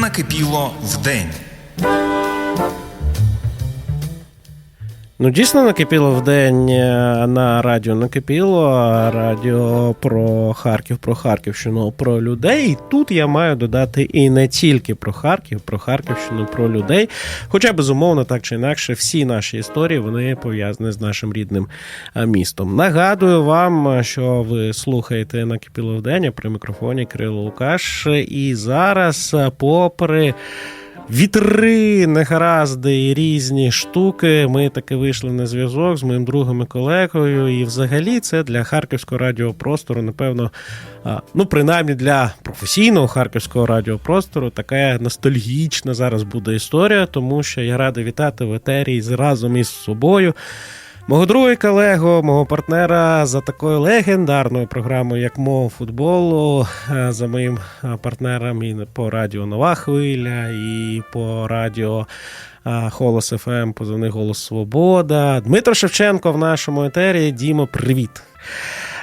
накипіло вдень. Ну, дійсно накипіло в день е, на радіо накипіло, радіо про Харків, про Харківщину, про людей. І тут я маю додати і не тільки про Харків, про Харківщину, про людей. Хоча, безумовно, так чи інакше, всі наші історії вони пов'язані з нашим рідним е, містом. Нагадую вам, що ви слухаєте накипіло в день при мікрофоні Кирило Лукаш. І зараз, е, попри. Вітри, негаразди і різні штуки. Ми таки вийшли на зв'язок з моїм другом і колегою. І взагалі це для харківського радіопростору, напевно, ну принаймні для професійного харківського радіопростору, така ностальгічна зараз буде історія, тому що я радий вітати в етері разом із собою. Мого друга і колегу, мого партнера за такою легендарною програмою, як мов футболу, е, за моїм е, партнером і по радіо Нова Хвиля, і по радіо е, Холос ФМ, позивний Голос Свобода. Дмитро Шевченко в нашому етері. Дімо, привіт.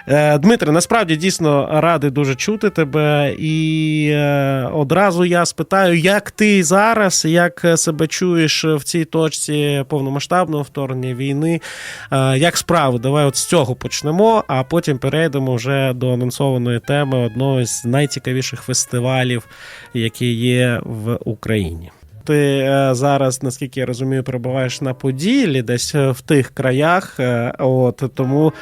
Е, Дмитре, насправді дійсно радий дуже чути тебе. І е, одразу я спитаю, як ти зараз, як себе чуєш в цій точці повномасштабного вторгнення війни, е, як справи? Давай от з цього почнемо, а потім перейдемо вже до анонсованої теми одного з найцікавіших фестивалів, які є в Україні. Ти е, зараз, наскільки я розумію, перебуваєш на Поділлі, десь е, в тих краях. е, От тому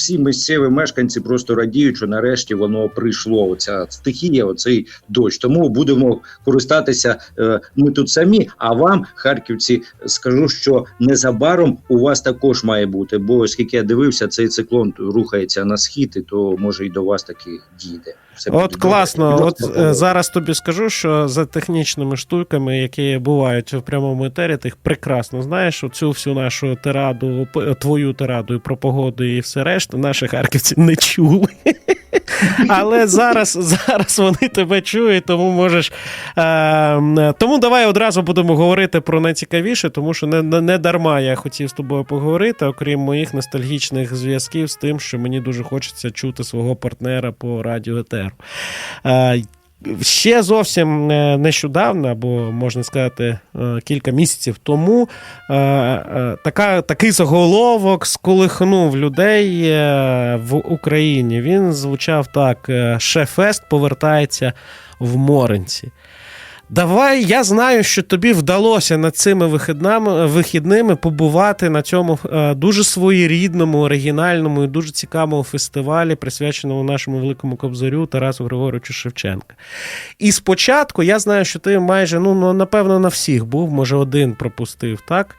всі місцеві мешканці просто радіють, що нарешті воно прийшло. Оця стихія, оцей дощ. Тому будемо користатися е, ми тут самі. А вам, харківці, скажу, що незабаром у вас також має бути. Бо оскільки я дивився, цей циклон рухається на схід, і то може і до вас таки дійде. Все От класно. От е, зараз тобі скажу, що за технічними штуками, які бувають в прямому етері, ти їх прекрасно знаєш. Оцю всю нашу тираду, твою тираду і про погоду і все решта, наші харківці не чули. Але зараз, зараз вони тебе чують, тому можеш. Е, тому давай одразу будемо говорити про найцікавіше, тому що не, не, не дарма я хотів з тобою поговорити, окрім моїх ностальгічних зв'язків з тим, що мені дуже хочеться чути свого партнера по радіо Етеру. Е, Ще зовсім е, нещодавно, або можна сказати, е, кілька місяців тому е, така, такий заголовок сколихнув людей в Україні. Він звучав так: Шефест повертається в Моренці. Давай, я знаю, що тобі вдалося над цими вихіднами, вихідними побувати на цьому е, дуже своєрідному, оригінальному і дуже цікавому фестивалі, присвяченому нашому великому кобзарю Тарасу Григоровичу Шевченка. І спочатку я знаю, що ти майже, ну, ну напевно, на всіх був, може, один пропустив, так?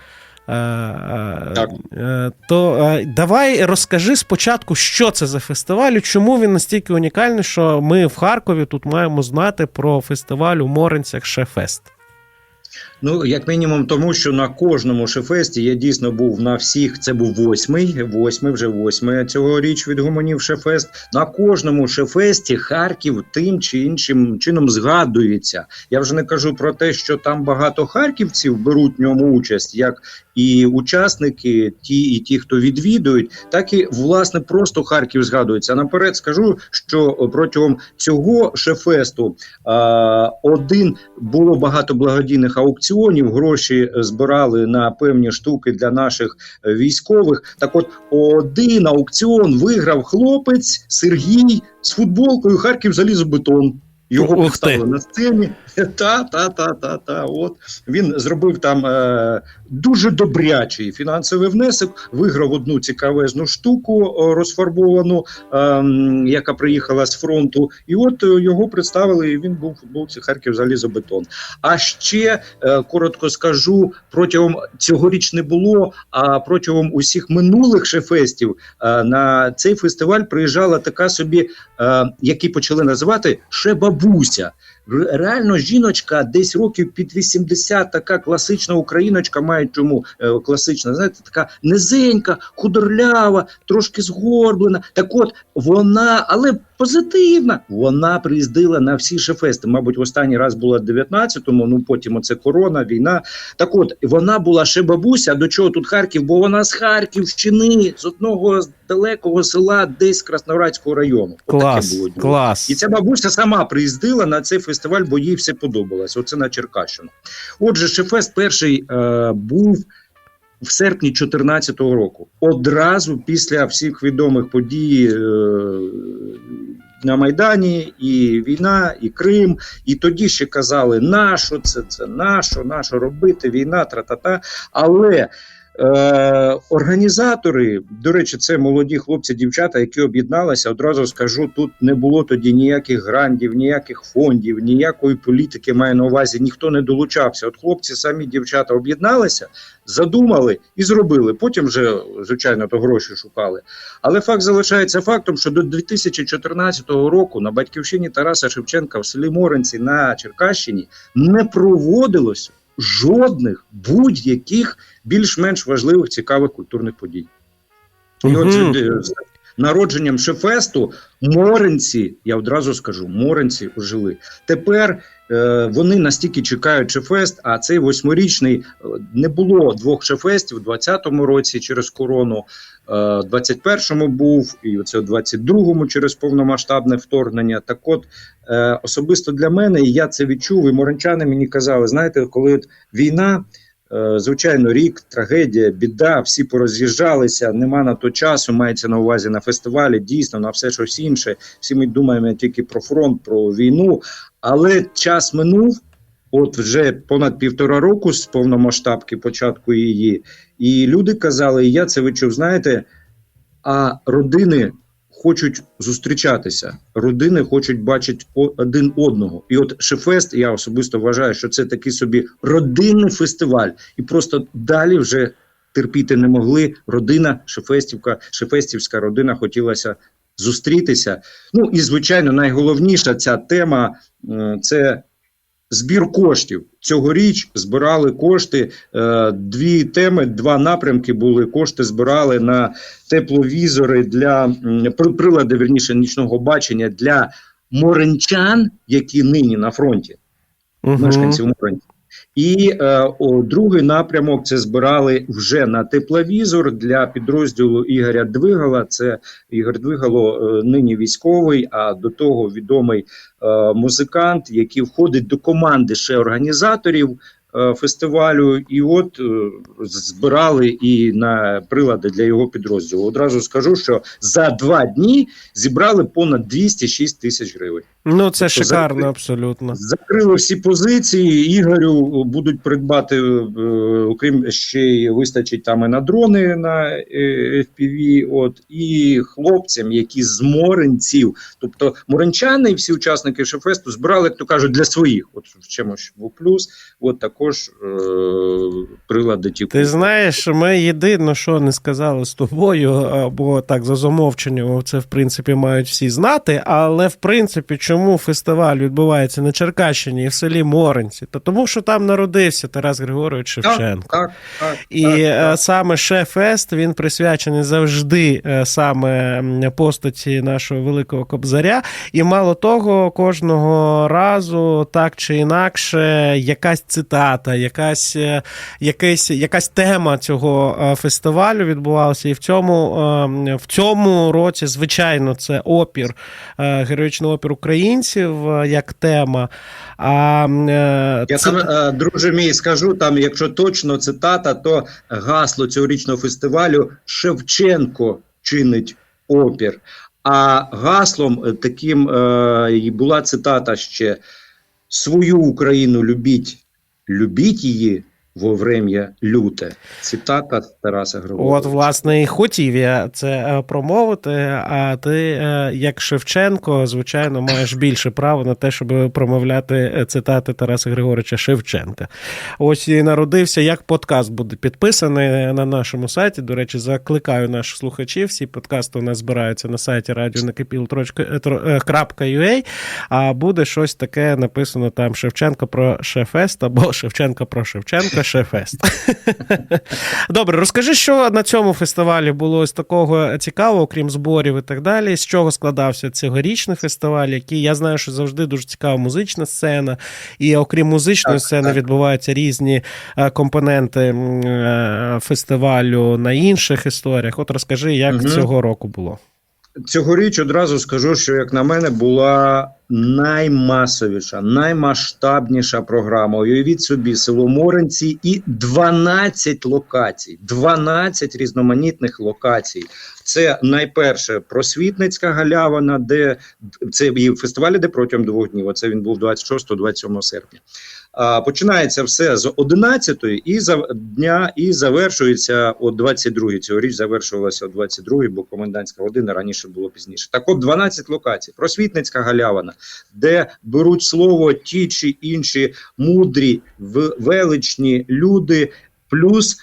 Е, е, Так. е, То давай розкажи спочатку, що це за фестиваль, і чому він настільки унікальний, що ми в Харкові тут маємо знати про фестиваль у Моренцях Шефест. Ну, як мінімум, тому що на кожному шефесті я дійсно був на всіх. Це був восьмий, восьмий, вже восьмий цьогоріч відгомонів шефест. На кожному шефесті Харків тим чи іншим чином згадується. Я вже не кажу про те, що там багато харківців беруть в ньому участь, як і учасники, ті і ті, хто відвідують, так і власне просто Харків згадується. Наперед скажу, що протягом цього шефесту а, один було багато благодійних аукціонів. Гроші е, збирали на певні штуки для наших е, військових. Так, от один аукціон виграв хлопець Сергій з футболкою Харків залізобетон. Його Ух ти. на сцені. Та, та, та, та, та. От він зробив там е, дуже добрячий фінансовий внесок. Виграв одну цікавезну штуку розфарбовану, е, яка приїхала з фронту. І от е, його представили. і Він був у футболці Харків залізобетон. А ще е, коротко скажу: протягом цьогоріч не було. А протягом усіх минулих шефестів е, на цей фестиваль приїжджала така собі, е, який почали називати Шебабуся. Р- Реально жіночка десь років під 80, така класична україночка, має чому е, класична, знаєте, така низенька, худорлява, трошки згорблена. Так от вона, але позитивна. Вона приїздила на всі шефести. Мабуть, в останній раз була в 19-му, ну потім оце корона, війна. Так от вона була ще бабуся. До чого тут Харків? Бо вона з Харківщини, з одного з далекого села, десь Красноградського району. Клас, було клас. І ця бабуся сама приїздила. на цей фестиваль, бо їй все подобалось. Оце на Черкащину. Отже, Шефест перший е, був в серпні 2014 року, одразу після всіх відомих подій. Е, на Майдані і війна, і Крим, і тоді ще казали, нащо це, це нащо, нащо робити, війна, тра-та-та. Але Е, організатори, до речі, це молоді хлопці, дівчата, які об'єдналися. Одразу скажу, тут не було тоді ніяких грантів, ніяких фондів, ніякої політики має на увазі. Ніхто не долучався. От хлопці, самі дівчата об'єдналися, задумали і зробили. Потім вже звичайно то гроші шукали. Але факт залишається фактом, що до 2014 року на батьківщині Тараса Шевченка в селі Моренці на Черкащині не проводилося жодних будь-яких більш-менш важливих цікавих культурних подій. І от народженням Шефесту Моренці, я одразу скажу, Моренці ожили. Тепер е, вони настільки чекають Шефест, а цей восьмирічний е, не було двох Шефестів у 20-му році через корону, е, 21-му був, і оце у 22-му через повномасштабне вторгнення. Так от е, особисто для мене, і я це відчув, і моренчани мені казали: знаєте, коли от війна. Е, Звичайно, рік, трагедія, біда, всі пороз'їжджалися, нема на то часу, мається на увазі на фестивалі, дійсно, на все щось інше. Всі ми думаємо тільки про фронт, про війну. Але час минув, от вже понад півтора року з повномасштабки, початку її, і люди казали, і я це відчув, знаєте, а родини хочуть зустрічатися, родини хочуть бачити один одного. І от Шефест, я особисто вважаю, що це такий собі родинний фестиваль, і просто далі вже терпіти не могли. Родина, Шефестівка, Шефестівська родина хотілася зустрітися. Ну і звичайно, найголовніша ця тема е, це. Збір коштів цьогоріч збирали кошти. Е, дві теми, два напрямки були. Кошти збирали на тепловізори для прилади верніше нічного бачення для моренчан, які нині на фронті угу. мешканців Моренці. І е, о, другий напрямок це збирали вже на тепловізор для підрозділу Ігоря Двигала. Це Ігор Двигало е, нині військовий, а до того відомий е, музикант, який входить до команди ще організаторів е, фестивалю. І от е, збирали і на прилади для його підрозділу. Одразу скажу, що за два дні зібрали понад 206 тисяч гривень. Ну, це Тобто шикарно, закрити- абсолютно. Закрили всі позиції. Ігорю будуть придбати, е, окрім ще й вистачить там і на дрони на е, FPV, От і хлопцям, які з моренців, тобто моренчани і всі учасники Шефесту збирали, як то кажуть, для своїх. От в чомусь був плюс. От також е, прилади ті. Ти знаєш, ми єдине, що не сказали з тобою, а, бо так за замовченням це в принципі мають всі знати. Але в принципі, чому фестиваль відбувається на Черкащині і в селі Моренці? Та тому, що там народився Тарас Григорович Шевченко. Так, так, І так, е, так. саме Шефест він присвячений завжди е, саме постаті нашого великого кобзаря. І мало того, кожного разу так чи інакше, якась цитата, якась, е, якась, якась тема цього фестивалю відбувалася. І в цьому, в цьому році, звичайно, це опір, героїчний опір українців е, як тема. А е, Я це- там, е, друже мій, скажу там, якщо точно цитата, то гасло цьогорічного фестивалю Шевченко чинить опір. А гаслом таким е, була цитата ще: свою Україну любіть, любіть її во врем'я люте. Цитата Тараса Григоровича. От, власне, і хотів я це е, промовити. А ти, е, як Шевченко, звичайно, маєш більше права на те, щоб промовляти е, цитати Тараса Григоровича Шевченка. Ось і народився, як подкаст буде підписаний на нашому сайті. До речі, закликаю наших слухачів. Всі подкасти у нас збираються на сайті radionakипіл.ua, а буде щось таке написано там Шевченко про Шефест або Шевченко про Шевченка Шефест. Добре, розкажи, що на цьому фестивалі було ось такого цікавого, окрім зборів і так далі. З чого складався цьогорічний фестиваль, який я знаю, що завжди дуже цікава музична сцена, і окрім музичної Так, сцени так. відбуваються різні е, компоненти е, фестивалю на інших історіях. От розкажи, як Мгм. цього року було. Цьогоріч одразу скажу, що як на мене була наймасовіша, наймасштабніша програма. Уявіть собі, село Моренці і 12 локацій, 12 різноманітних локацій. Це найперше просвітницька галявина, де це і фестиваль, де протягом двох днів. Оце він був 26-27 серпня. Починається все з 11-ї і за дня і завершується о 22-й. Цьогоріч завершувалася о 22-й, бо комендантська година раніше було пізніше. Так от 12 локацій. Просвітницька галявина, де беруть слово ті чи інші мудрі, величні люди, плюс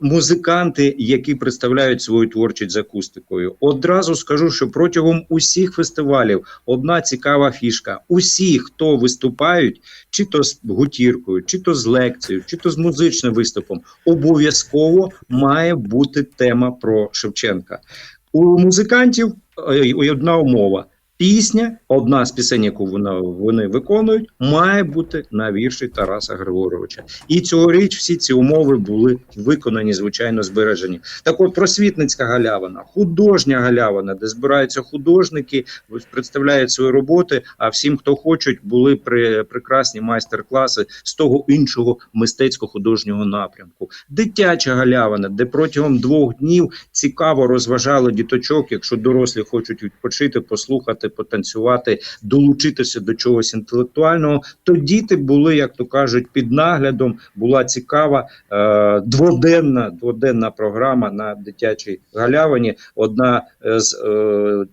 музиканти, які представляють свою творчість з акустикою. Одразу скажу, що протягом усіх фестивалів одна цікава фішка: усі, хто виступають, чи то з гутіркою, чи то з лекцією, чи то з музичним виступом, обов'язково має бути тема про Шевченка. У музикантів е, одна умова. Пісня, одна з пісень, яку вона, вони виконують, має бути на вірші Тараса Григоровича. І цьогоріч всі ці умови були виконані, звичайно, збережені. Так от просвітницька галявина, художня галявина, де збираються художники, представляють свої роботи. А всім, хто хочуть, були при, прекрасні майстер-класи з того іншого мистецько-художнього напрямку. Дитяча галявина, де протягом двох днів цікаво розважали діточок, якщо дорослі хочуть відпочити, послухати, потанцювати, долучитися до чогось інтелектуального, то діти були, як то кажуть, під наглядом. Була цікава е, дводенна, дводенна програма на дитячій галявині. Одна з е,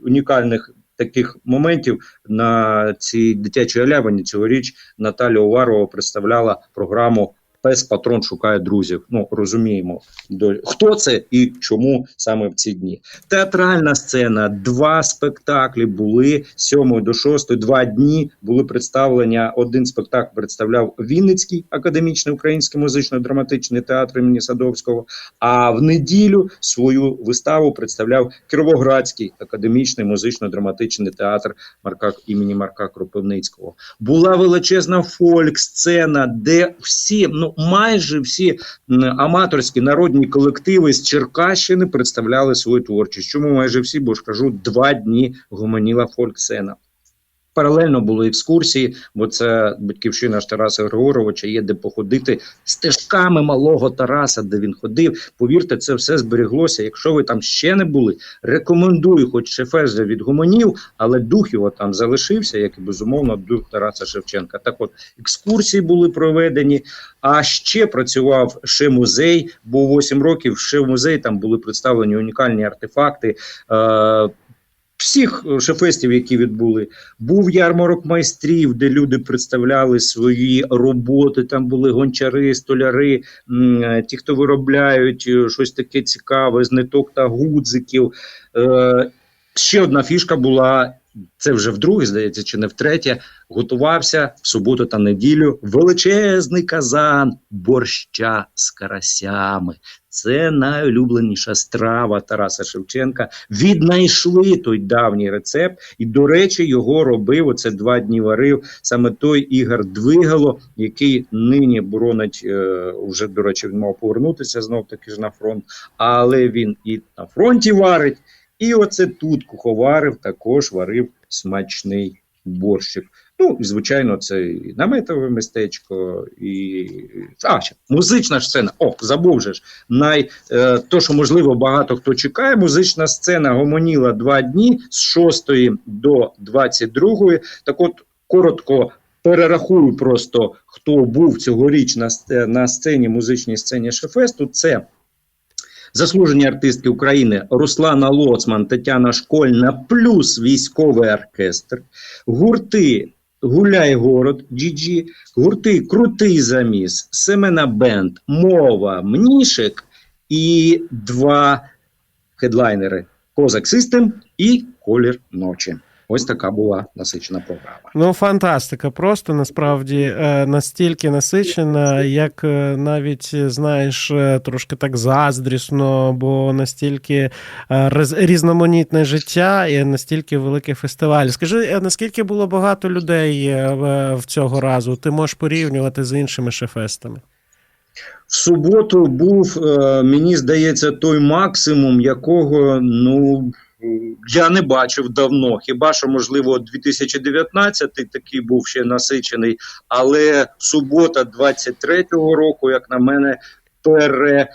унікальних. Таких моментів на цій дитячій галявині цьогоріч Наталя Уварова представляла програму Пес Патрон шукає друзів. Ну розуміємо, хто це і чому саме в ці дні. Театральна сцена, два спектаклі були з 7 до 6, два дні були представлення. Один спектакль представляв Вінницький академічний український музично-драматичний театр імені Садовського. А в неділю свою виставу представляв Кіровоградський академічний музично-драматичний театр Марка імені Марка Кропивницького. Була величезна фольк-сцена, де всі, ну майже всі аматорські народні колективи з Черкащини представляли свою творчість. Чому майже всі? Бо ж кажу, два дні гомоніла фольк-сцена. Паралельно були екскурсії, бо це батьківщина ж Тараса Григоровича, є де походити стежками малого Тараса, де він ходив. Повірте, це все зберіглося. Якщо ви там ще не були, рекомендую, хоч Шефез вже відгомонів, але дух його там залишився, як і безумовно дух Тараса Шевченка. Так от екскурсії були проведені. А ще працював ще музей, бо 8 років ще в музей там були представлені унікальні артефакти. Е- Всіх шефестів, які відбули, був ярмарок майстрів, де люди представляли свої роботи. Там були гончари, столяри, е, ті, хто виробляють е, щось таке цікаве з ниток та гудзиків. Е, ще одна фішка була. Це вже вдруге, здається, чи не втретє. Готувався в суботу та неділю величезний казан борща з карасями. Це найулюбленіша страва Тараса Шевченка. Віднайшли той давній рецепт, і, до речі, його робив. Оце два дні варив саме той Ігор Двигало, який нині боронить е, вже, до речі, він мав повернутися знов таки ж на фронт, але він і на фронті варить. І оце тут куховарив, також варив смачний борщик. Ну, і звичайно, це і наметове містечко, і а, ще, музична сцена. О, забув же ж. Най, е, то, що можливо багато хто чекає, музична сцена гомоніла два дні з 6 до 22. Так от коротко перерахую просто, хто був цьогоріч на, на сцені, музичній сцені Шефесту. Це заслужені артистки України Руслана Лоцман, Тетяна Школьна, плюс військовий оркестр, гурти Гуляй город, GG, гурти Крутий заміс, Семена Бенд, Мова, Мнішек і два хедлайнери. Козак Систем і Колір ночі. Ось така була насичена програма. Ну, фантастика, просто насправді е, настільки насичена, як е, навіть знаєш, е, трошки так заздрісно, бо настільки різноманітне життя і настільки великий фестиваль. Скажи, наскільки було багато людей в- цього разу? Ти можеш порівнювати з іншими шефестами? В суботу був, мені здається, той максимум, якого ну я не бачив давно. Хіба що, можливо, 2019 такий був ще насичений, але субота 23-го року, як на мене, пере.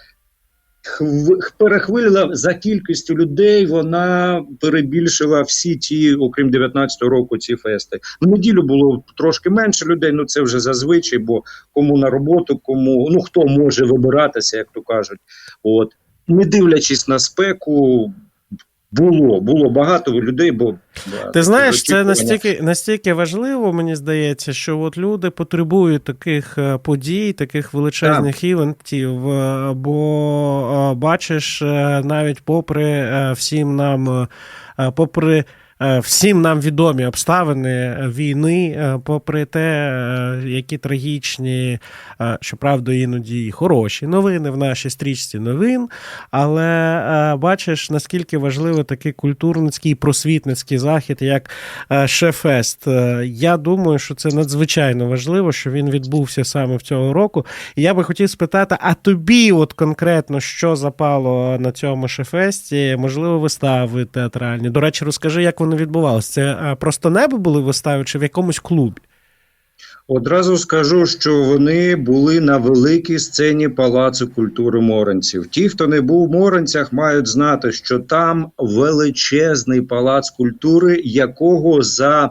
хв- Перехвилила за кількістю людей, вона перебільшила всі ті, окрім 19-го року, ці фести. В неділю було трошки менше людей, ну це вже зазвичай, бо кому на роботу, кому ну хто може вибиратися, як то кажуть. От не дивлячись на спеку, було було багато людей, бо Ти знаєш, це настільки, настільки важливо, мені здається, що от люди потребують таких е, подій, таких величезних івентів, е, бо е, бачиш, навіть попри всім нам, попри. Е, Всім нам відомі обставини війни, е, попри те, е, які трагічні, щоправда, іноді і хороші новини в нашій стрічці новин. Але бачиш, наскільки важливий такий культурницький просвітницький захід, як Шефест. Я думаю, що це надзвичайно важливо, що він відбувся саме в цього року. І я би хотів спитати: а тобі, от конкретно, що запало на цьому Шефесті? Можливо, вистави театральні. До речі, розкажи, як вони відбувалися. Це е, просто небо були вистави чи в якомусь клубі? Одразу скажу, що вони були на великій сцені Палацу культури Моранців. Ті, хто не був в Моранцях, мають знати, що там величезний палац культури, якого за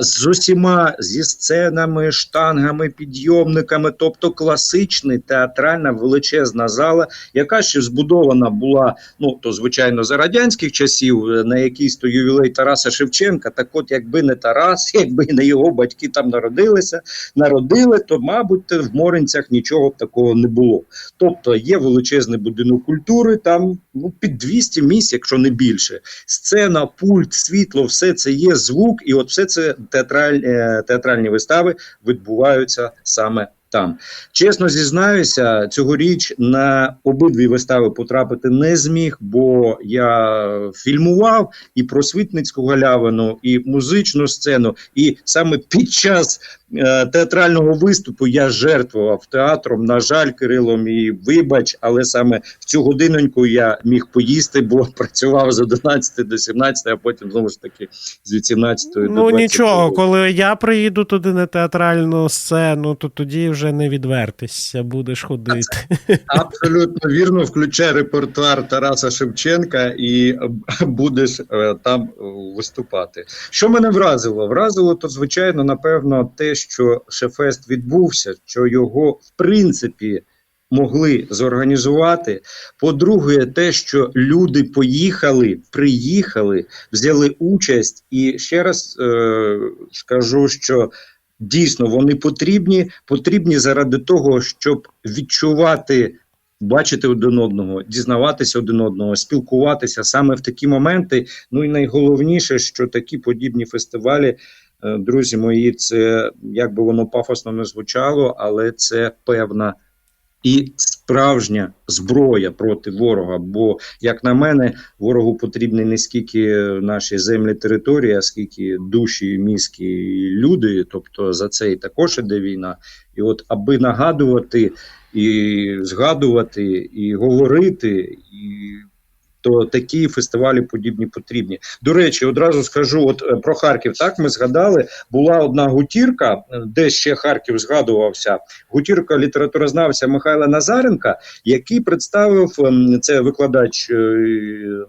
з усіма зі сценами, штангами, підйомниками, тобто класичний театральна величезна зала, яка ще збудована була, ну то звичайно за радянських часів, е, на якийсь то ювілей Тараса Шевченка. Так, от, якби не Тарас, якби не його батьки там народилися, народили, то мабуть в Моринцях нічого б такого не було. Тобто є величезний будинок культури, там ну під 200 місць, якщо не більше. Сцена, пульт, світло, все це є звук, і от все це театраль, е, театральні вистави відбуваються саме там. Чесно зізнаюся, цьогоріч на обидві вистави потрапити не зміг, бо я фільмував і просвітницьку галявину, і музичну сцену. І саме під час е, театрального виступу я жертвував театром. На жаль, Кирило, мій вибач, але саме в цю годиноньку я міг поїсти, бо працював з 11 до 17, а потім знову ж таки з 18 до Ну нічого, коли я приїду туди на театральну сцену, то тоді вже не відвертишся, будеш ходити. Абсолютно вірно, включай репертуар Тараса Шевченка і е, будеш е, там е, виступати. Що мене вразило? Вразило то, звичайно, напевно, те, що Шефест відбувся, що його в принципі. Могли зорганізувати. По-друге, те, що люди поїхали, приїхали, взяли участь, і ще раз е- скажу, що дійсно вони потрібні, потрібні заради того, щоб відчувати, бачити один одного, дізнаватися один одного, спілкуватися саме в такі моменти. Ну і найголовніше, що такі подібні фестивалі, е, друзі мої, це як би воно пафосно не звучало, але це певна. І справжня зброя проти ворога. Бо, як на мене, ворогу потрібні не скільки наші землі території, а скільки душі, мізки і люди. Тобто за це і також іде війна. І от аби нагадувати і згадувати, і говорити, і то такі фестивалі подібні потрібні. До речі, одразу скажу: от е, про Харків. Так ми згадали. Була одна гутірка, е, де ще Харків згадувався. Гутірка літературознавця Михайла Назаренка, який представив ем, це викладач. е,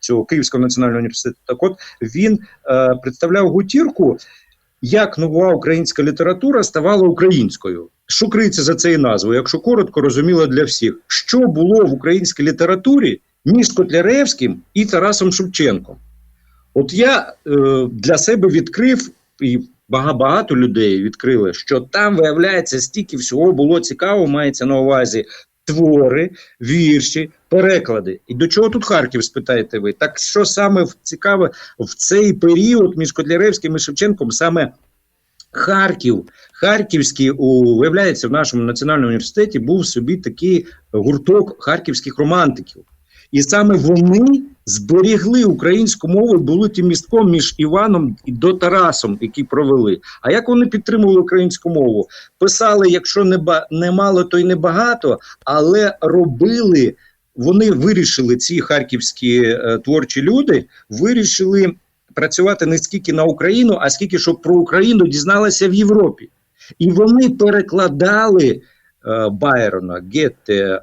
Цього Київського національного університету. Так от він е, представляв гутірку, як нова українська література ставала українською. Що криється за цією назвою? Якщо коротко, розуміло для всіх, що було в українській літературі між Котляревським і Тарасом Шевченком. От я е, для себе відкрив, і багато людей відкрили, що там, виявляється, стільки всього було цікаво, мається на увазі твори, вірші, переклади. І до чого тут Харків, спитаєте ви? Так що саме цікаве в цей період між Котляревським і Шевченком саме Харків, Харківський, у, виявляється, в нашому національному університеті був собі такий гурток харківських романтиків. І саме вони зберігли українську мову, були тим містком між Іваном і до Тарасом, які провели. А як вони підтримували українську мову? Писали, якщо не, ба- не мало, то й не багато, але робили вони вирішили, ці харківські е, творчі люди вирішили працювати не скільки на Україну, а скільки щоб про Україну дізналися в Європі. І вони перекладали Байрона, Гетте, е,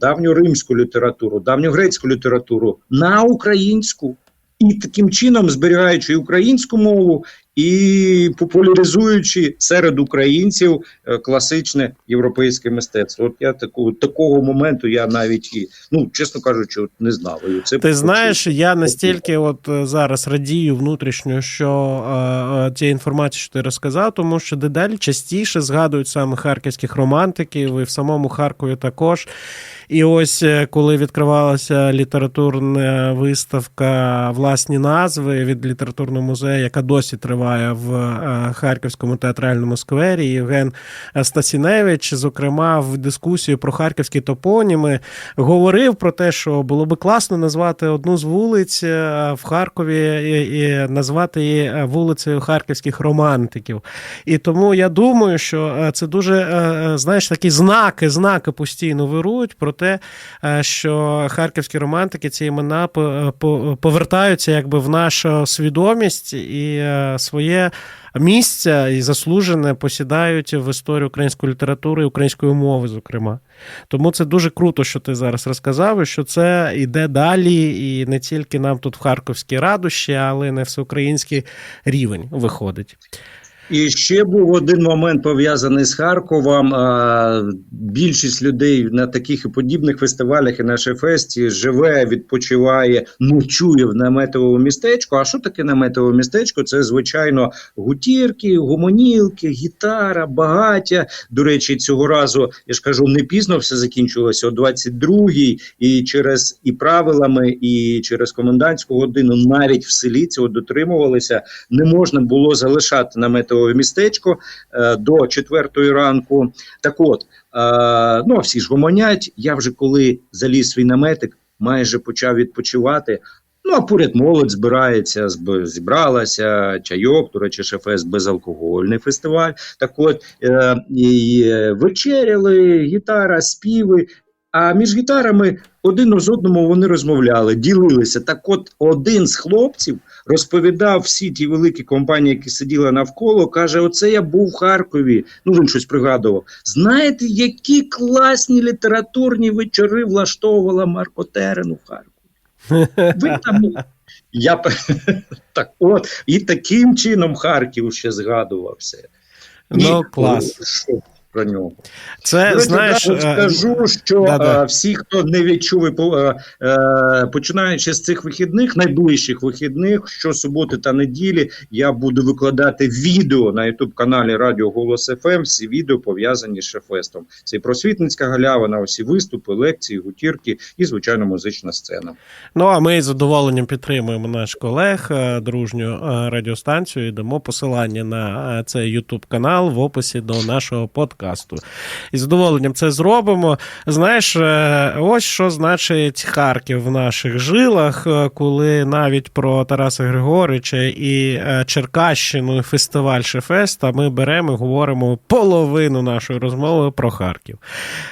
давню римську літературу, давню грецьку літературу на українську. І таким чином зберігаючи українську мову і популяризуючи серед українців е, класичне європейське мистецтво. От я таку такого моменту я навіть і ну чесно кажучи, от не знав. І Це Ти знаєш, я настільки от е, зараз радію внутрішньо, що е, е, цієї інформації, що ти розказав, тому що дедалі частіше згадують саме харківських романтиків, і в самому Харкові також. І ось е, коли відкривалася літературна виставка власні назви від літературного музею, яка досі триває в е, Харківському театральному сквері, Євген Стасіневич, зокрема, в дискусію про харківські топоніми, говорив про те, що було би класно назвати одну з вулиць е, в Харкові і, назвати її вулицею харківських романтиків. І тому я думаю, що це дуже знаєш такі знаки, знаки постійно вирують про те, е, що харківські романтики ці імена по- повертаються якби в нашу свідомість і е, своє. Місця і заслужене посідають в історію української літератури і української мови, зокрема. Тому це дуже круто, що ти зараз розказав, і що це йде далі, і не тільки нам тут в Харківській радощі, але й на всеукраїнський рівень виходить. І ще був один момент пов'язаний з Харковом. Більшість людей на таких і подібних фестивалях і на Шефесті живе, відпочиває, ночує в наметовому містечку. А що таке наметове містечко? Це звичайно гутірки, гумонілки, гітара, багаття. До речі, цього разу я ж кажу, не пізно все закінчилося о 22-й, і через і правилами, і через комендантську годину навіть в селі цього дотримувалися. Не можна було залишати наметове містечко е, до четвертої ранку. Так от, е, ну всі ж гомонять. Я вже коли заліз свій наметик, майже почав відпочивати. Ну, а поряд молодь збирається, зб- зібралася, чайок, до речі, шефес безалкогольний фестиваль. Так от е, і вечеряли, гітара, співи. А між гітарами один з одному вони розмовляли, ділилися. Так, от один з хлопців розповідав всі ті великі компанії, які сиділи навколо, каже: Оце я був в Харкові. Ну він щось пригадував. Знаєте, які класні літературні вечори влаштовувала Марко Терен у Харкові? Ви там я так, от і таким чином Харків ще згадувався. Ну, клас. Що про нього. Це До знаєш. е, скажу, що да-да. е, всі, хто не відчув, е, починаючи з цих вихідних, найближчих вихідних, щосуботи та неділі, я буду викладати відео на ютуб каналі Радіо Голос ФМ. Всі відео пов'язані з Шефестом. Це і просвітницька галявина, усі виступи, лекції, гутірки і звичайно музична сцена. Ну а ми з задоволенням підтримуємо наш колег, дружню радіостанцію і дамо посилання на цей YouTube канал в описі до нашого подкасту. І з задоволенням це зробимо. Знаєш, е, ось що значить Харків в наших жилах, е, коли навіть про Тараса Григорича і е, Черкащину і фестиваль Шефеста ми беремо і говоримо половину нашої розмови про Харків.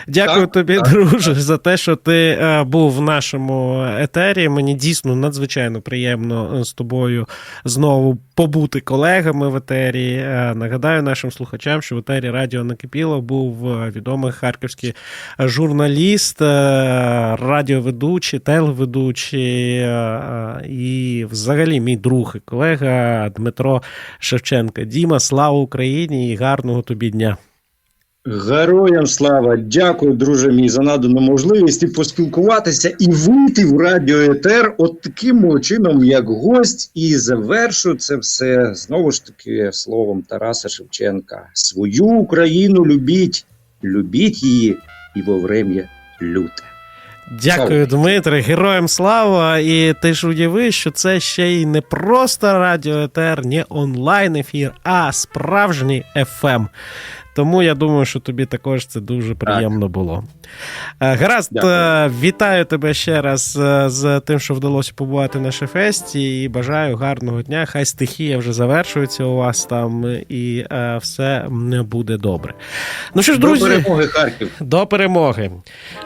Дякую Так, тобі, так, друже, за те, що ти був в нашому етері. Мені дійсно надзвичайно приємно з тобою знову побути колегами в етері. Нагадаю нашим слухачам, що в етері Радіо Накипіло був е, відомий харківський журналіст, е, радіоведучий, телеведучий е, і взагалі мій друг і колега Дмитро Шевченка. Діма, слава Україні і гарного тобі дня. Героям слава, дякую, друже мій, за надану можливість і поспілкуватися і вийти в радіоетер от таким чином, як гость, і завершу це все знову ж таки словом Тараса Шевченка. Свою Україну любіть, любіть її і во врем'я люте. Дякую. Дмитре, героям слава! І ти ж уяви, що це ще й не просто радіоетер, не онлайн ефір, а справжній FM. Тому я думаю, що тобі також це дуже приємно було. Е, Гаразд, Дякую. е, вітаю тебе ще раз е, з тим, що вдалося побувати на Шефесті, і бажаю гарного дня. Хай стихія вже завершується у вас там, і все буде добре. Ну що ж, друзі. До перемоги Харків. До перемоги.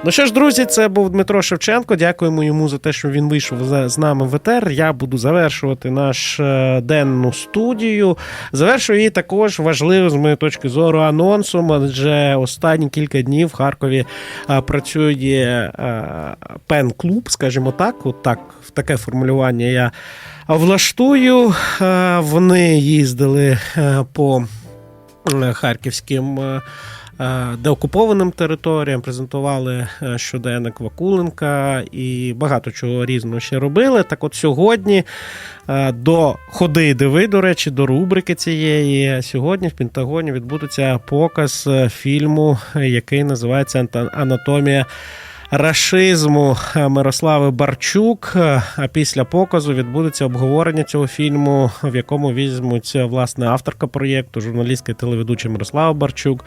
Ну що ж, друзі, це був Дмитро Шевченко. Дякуємо йому за те, що він вийшов з нами в етер. Я буду завершувати наш денну студію. Завершую її також важливо з моєї точки зору анонсом, адже останні кілька днів в Харкові е, працює е, пен-клуб, скажімо так. От так, в таке формулювання я влаштую. Е, Вони їздили е, по е, харківським. Е, деокупованим територіям, презентували е, щоденник Вакуленка і багато чого різного ще робили. Так от сьогодні е, до ходи і диви, до речі, до рубрики цієї. Сьогодні в Пентагоні відбудеться показ фільму, який називається «Anta- Анатомія. Рашизму е, Мирослави Барчук. Е, А після показу відбудеться обговорення цього фільму, в якому візьмуть е, власне авторка проєкту, журналістка і телеведуча Мирослава Барчук,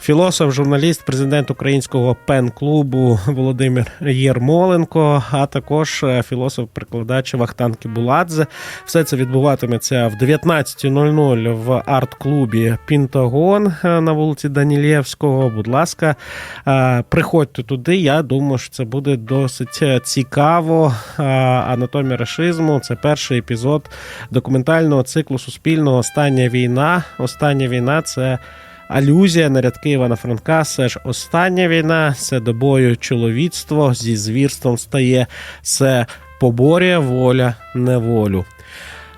філософ, журналіст, президент українського пен-клубу Володимир Єрмоленко, а також філософ-прикладач Вахтан Кібуладзе. Все це відбуватиметься в 19.00 в арт-клубі Пінтагон на вулиці Данілєвського. Будь ласка, приходьте туди. Я думаю, що це буде досить е, цікаво. Анатомія рашизму це перший епізод документального циклу Суспільного Остання війна. Остання війна це. Алюзія на рядки Івана Франка, все ж остання війна, це до бою чоловіцтво зі звірством стає, це поборює воля неволю.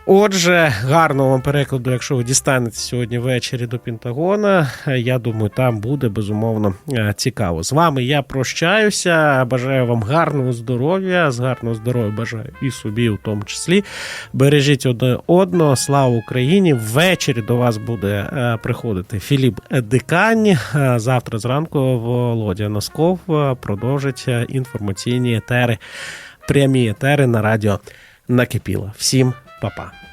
Отже, гарного вам перекладу, якщо ви дістанете сьогодні ввечері до Пентагона. Я думаю, там буде безумовно е, цікаво. З вами я прощаюся. Бажаю вам гарного здоров'я. З гарного здоров'я бажаю і собі, у тому числі. Бережіть одне одного. Слава Україні! Ввечері до вас буде е, приходити Філіп Дикань. Е, Завтра зранку Володя Носков продовжить інформаційні етери, прямі етери на радіо накипіло. Всім 爸爸。